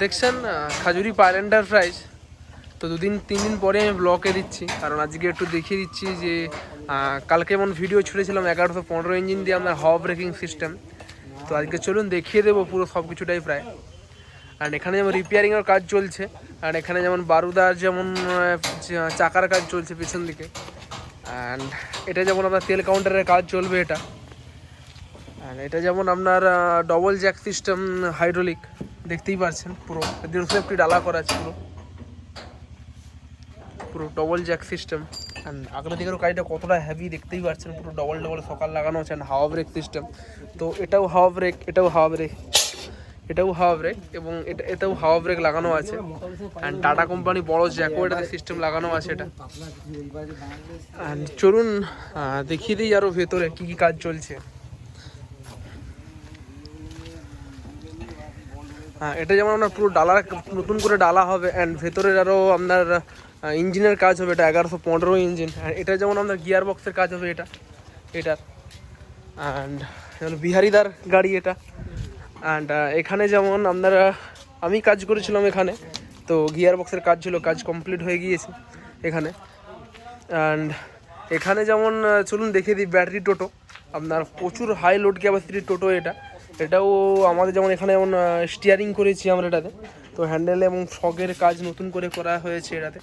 দেখছেন Khajuri pile enterprise তো দুদিন, তিন দিন পরে আমি ব্লকে দিচ্ছি। কারণ আজকে একটু দেখিয়ে দিচ্ছি যে কালকে এমন ভিডিও ছুড়েছিলাম এগারোশো পনেরো ইঞ্জিন দিয়ে আপনার হাওয়া ব্রেকিং সিস্টেম তো আজকে চলুন দেখিয়ে দেবো পুরো সব কিছুটাই প্রায়। আর এখানে যেমন রিপেয়ারিংয়ের কাজ চলছে আর এখানে যেমন বারুদার যেমন চাকার কাজ চলছে পিছন দিকে। অ্যান্ড এটা যেমন আপনার তেল কাউন্টারের কাজ চলবে এটা। আর এটা যেমন আপনার ডবল জ্যাক সিস্টেম হাইড্রোলিক দেখতেই পাচ্ছেন পুরো দেড়শো একটি ডালা করা আছে পুরো। পুরো ডবল জ্যাক সিস্টেম আগের দিকের গাড়িটা কতটা হেভি দেখতেই পাচ্ছেন পুরো ডবল ডবল সকাল লাগানো আছে হাওয়া ব্রেক সিস্টেম তো এটাও হাওয়া ব্রেক এটাও হাওয়া ব্রেক এটাও হাওয়া ব্রেক এবং এটা, এটাও হাওয়া ব্রেক লাগানো আছে। অ্যান্ড টাটা কোম্পানি বড় জ্যাকো এটাতে সিস্টেম লাগানো আছে এটা। অ্যান্ড চলুন দেখিয়ে দিই আরও ভেতরে কী কী কাজ চলছে। হ্যাঁ এটা যেমন আপনার পুরো ডালা, নতুন করে ডালা হবে অ্যান্ড ভেতরের আরও আপনার ইঞ্জিনের কাজ হবে, এটা এগারোশো পনেরো ইঞ্জিন। এটা যেমন আপনার গিয়ার বক্সের কাজ হবে এটা এটার অ্যান্ড যেমন বিহারিদার গাড়ি এটা। অ্যান্ড এখানে যেমন আপনারা আমি কাজ করেছিলাম এখানে, তো গিয়ার বক্সের কাজ ছিল, কাজ কমপ্লিট হয়ে গিয়েছে এখানে। অ্যান্ড এখানে যেমন চলুন দেখে দিই ব্যাটারি টোটো আপনার প্রচুর হাই লোড ক্যাপাসিটির টোটো এটা। এটাও আমাদের যেমন এখানে যেমন স্টিয়ারিং করেছি আমরা এটাতে। তো হ্যান্ডেল এবং ফগের কাজ নতুন করে করা হয়েছে এটাতে।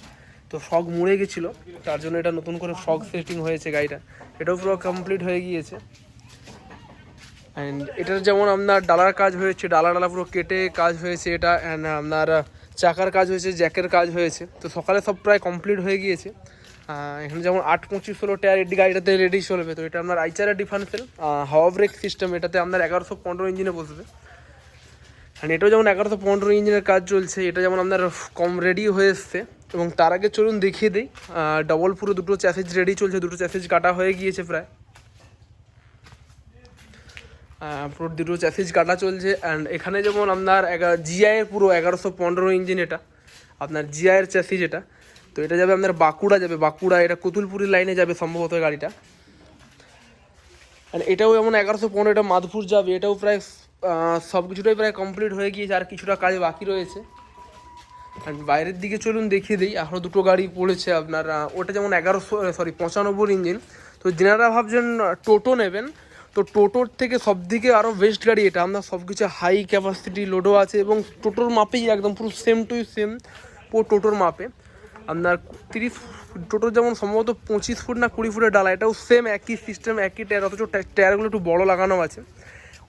তো ফগ মুড়ে গেছিল, তার জন্য এটা নতুন করে ফগ সেটিং হয়েছে গাড়িটা। এটাও পুরো কমপ্লিট হয়ে গিয়েছে। অ্যান্ড এটার যেমন আপনার ডালার কাজ হয়েছে, ডালা ডালা পুরো কেটে কাজ হয়েছে এটা। অ্যান্ড আপনার চাকার কাজ হয়েছে, জ্যাকের কাজ হয়েছে। তো সকালে সব প্রায় কমপ্লিট হয়ে গিয়েছে। এখানে যেমন আট পঁচিশ ষোলো টায়ার এডি গাড়িটাতে রেডি চলবে, তো এটা আপনার আইচারের ডিফারেন্সেল হাওয়া ব্রেক সিস্টেম এটাতে আপনার এগারোশো পনেরো ইঞ্জিনে বসবে। অ্যান্ড এটাও যেমন এগারোশো পনেরো ইঞ্জিনের কাজ চলছে, এটা যেমন আপনার কম রেডি হয়ে এসছে, এবং তার আগে চলুন দেখিয়ে দিই ডবল পুরো দুটো চ্যাসেজ রেডি চলছে, দুটো চ্যাসেজ কাটা হয়ে গিয়েছে প্রায়। পুরো দুটো চ্যাসেজ কাটা চলছে অ্যান্ড এখানে যেমন আপনার জিআইয়ের পুরো এগারোশো পনেরো ইঞ্জিন এটা, আপনার জিআইয়ের চ্যাসিজ এটা তো এটা যাবে আপনার বাঁকুড়া যাবে, বাঁকুড়া, এটা কুতুলপুরের লাইনে যাবে সম্ভবত গাড়িটা। আর এটাও যেমন এগারোশো পনেরো, এটা মাধপুর যাবে, এটাও প্রায় সব কিছুটাই প্রায় কমপ্লিট হয়ে গিয়েছে, আর কিছুটা কাজ বাকি রয়েছে। আর বাইরের দিকে চলুন দেখিয়ে দিই এখনও দুটো গাড়ি পড়েছে আপনার ওটা যেমন এগারোশো সরি পঁচানব্বই ইঞ্জিন তো যেনারা ভাবছেন টোটো নেবেন, তো টোটোর থেকে সব দিকে আরও বেস্ট গাড়ি এটা। আপনার সব কিছু হাই ক্যাপাসিটি লোডও আছে এবং টোটোর মাপেই একদম পুরো সেম টু সেম পুরো টোটোর মাপে। আপনার তিরিশ টোটো যেমন সম্ভবত পঁচিশ ফুট না কুড়ি ফুটের ডালা, এটাও সেম একই সিস্টেম একই টায়ার অথচ টায়ারগুলো একটু বড় লাগানো আছে।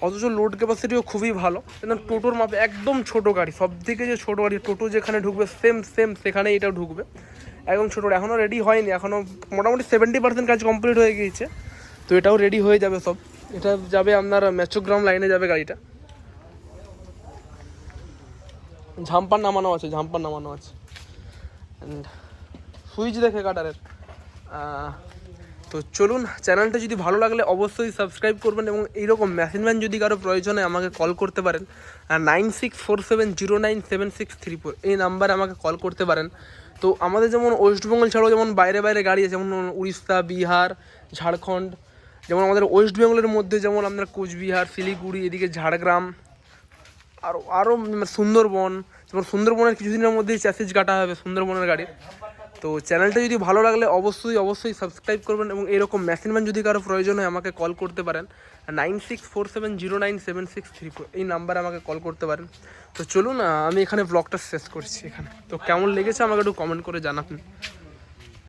অথচ লোড ক্যাপাসিটিও খুবই ভালো। কিন্তু টোটোর মাপে একদম ছোট গাড়ি সব থেকে যে ছোটো গাড়ি, টোটো যেখানে ঢুকবে সেম সেম সেখানে এটাও ঢুকবে। একদম ছোটো এখনও রেডি হয়নি এখনও মোটামুটি সেভেন্টি পার্সেন্ট কাজ কমপ্লিট হয়ে গিয়েছে। তো এটাও রেডি হয়ে যাবে সব। এটা যাবে আপনার ম্যাচোগ্রাম লাইনে যাবে গাড়িটা। ঝাম্পার নামানো আছে, ঝাম্পার নামানো আছে। সুইচ দেখে কাটারের তো চলুন, চ্যানেলটা যদি ভালো লাগলে অবশ্যই সাবস্ক্রাইব করবেন এবং এইরকম মেশিন ম্যান যদি কারও প্রয়োজনে আমাকে কল করতে পারেন nine six four seven zero nine seven six three four এই নাম্বারে আমাকে কল করতে পারেন। তো আমাদের যেমন ওয়েস্টবেঙ্গল ছাড়াও যেমন বাইরে বাইরে গাড়ি আছে, যেমন উড়িষ্যা, বিহার, ঝাড়খণ্ড, যেমন আমাদের ওয়েস্ট বেঙ্গলের মধ্যে যেমন আপনার কোচবিহার, শিলিগুড়ি, এদিকে ঝাড়গ্রাম আরও আরও সুন্দরবন যেমন সুন্দরবনের কিছুদিনের মধ্যেই চ্যাসেজ কাটা হবে সুন্দরবনের গাড়ির তো চ্যানেলটা যদি ভালো লাগলে অবশ্যই অবশ্যই সাবস্ক্রাইব করবেন এবং এরকম মেশিনম্যান যদি কারও প্রয়োজন হয় আমাকে কল করতে পারেন। Nine six four seven zero nine seven six three four এই নাম্বারে আমাকে কল করতে পারেন। তো চলুন আমি এখানে ব্লগটা শেষ করছি এখানে। তো কেমন লেগেছে আমাকে একটু কমেন্ট করে জানাবেন।